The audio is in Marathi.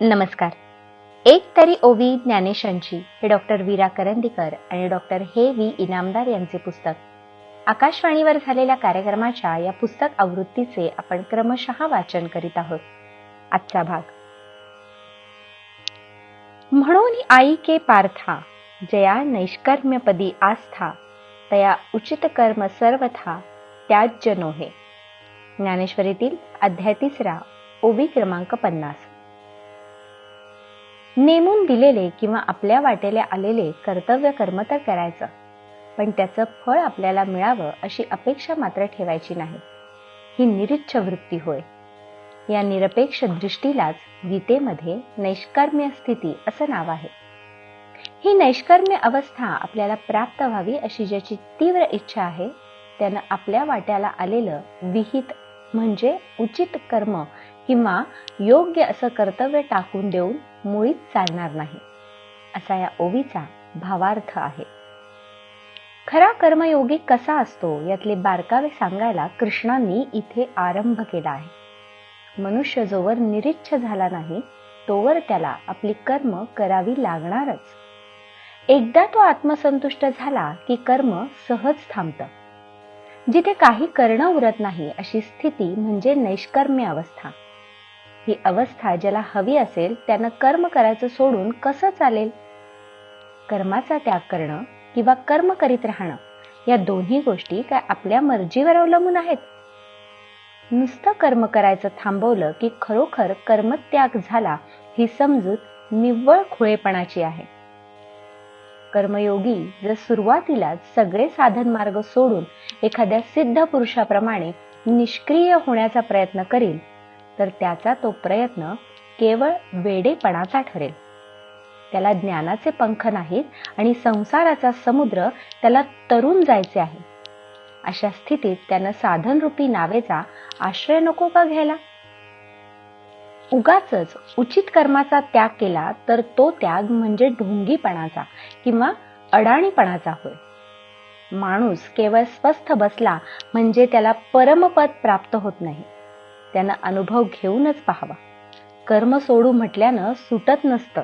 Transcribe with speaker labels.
Speaker 1: नमस्कार. एक तरी ओवी ज्ञानेशांची हे डॉक्टर वीरा करंदीकर आणि डॉक्टर हे व्ही इनामदार यांचे पुस्तक. आकाशवाणीवर झालेल्या कार्यक्रमाच्या या पुस्तक आवृत्तीचे आपण क्रमशः वाचन करीत आहोत. आजचा भाग. म्हणून आई के पार्था जया नैष्कर्म्यपदी आस्था तया उचित कर्म सर्वथा त्याज्य नोहे. ज्ञानेश्वरीतील अध्याय तिसरा ओवी क्रमांक पन्नास. नेमून दिलेले किंवा आपल्या वाटेले आलेले कर्तव्य कर्म तर करायचं. पण त्याचं फळ आपल्याला मिळावं अशी अपेक्षा मात्र ठेवायची नाही. ही निरुच्छ वृत्ती होय. या निरपेक्ष दृष्टीलाच गीतेमध्ये नैष्कर्म्य स्थिती असं नाव आहे. ही नैष्कर्म्य अवस्था आपल्याला प्राप्त व्हावी अशी ज्याची तीव्र इच्छा आहे त्यानं आपल्या वाट्याला आलेलं विहित म्हणजे उचित कर्म किंवा योग्य असं कर्तव्य टाकून देऊन मुळीच चालणार नाही. असा या ओवीचा भावार्थ आहे. खरा कर्मयोगी कसा असतो यातले बारकावे सांगायला कृष्णांनी इथे आरंभ केला आहे. मनुष्य जोवर निरीच्छ झाला नाही तोवर त्याला आपली कर्म करावी लागणारच. एकदा तो आत्मसंतुष्ट झाला की कर्म सहज थांबतं. जिथे काही करणं उरत नाही अशी स्थिती म्हणजे नैष्कर्म्य अवस्था. ही अवस्था ज्याला हवी असेल त्यानं कर्म करायचं सोडून कसं चालेल? कर्माचा त्याग करणं किंवा कर्म करीत राहणं या दोन्ही गोष्टी काय आपल्या मर्जीवर अवलंबून आहेत? नुसतं कर्म करायचं थांबवलं की खरोखर कर्मत्याग झाला ही समजूत निव्वळ खुळेपणाची आहे. कर्मयोगी जर सुरुवातीलाच सगळे साधन मार्ग सोडून एखाद्या सिद्ध पुरुषाप्रमाणे निष्क्रिय होण्याचा प्रयत्न करील तर त्याचा तो प्रयत्न केवळ वेडेपणाचा ठरेल. त्याला ज्ञानाचे पंख नाहीत आणि संसाराचा समुद्र त्याला तरून जायचे आहे. अशा स्थितीत त्यानं साधनरूपी नावेचा आश्रय नको का घ्यायला? उगाच उचित कर्माचा त्याग केला तर तो त्याग म्हणजे ढोंगीपणाचा किंवा अडाणीपणाचा होय. माणूस केवळ स्वस्थ बसला म्हणजे त्याला परमपद प्राप्त होत नाही. त्यांना अनुभव घेऊनच पाहावा. कर्म सोडू म्हटल्यानं सुटत नसतं.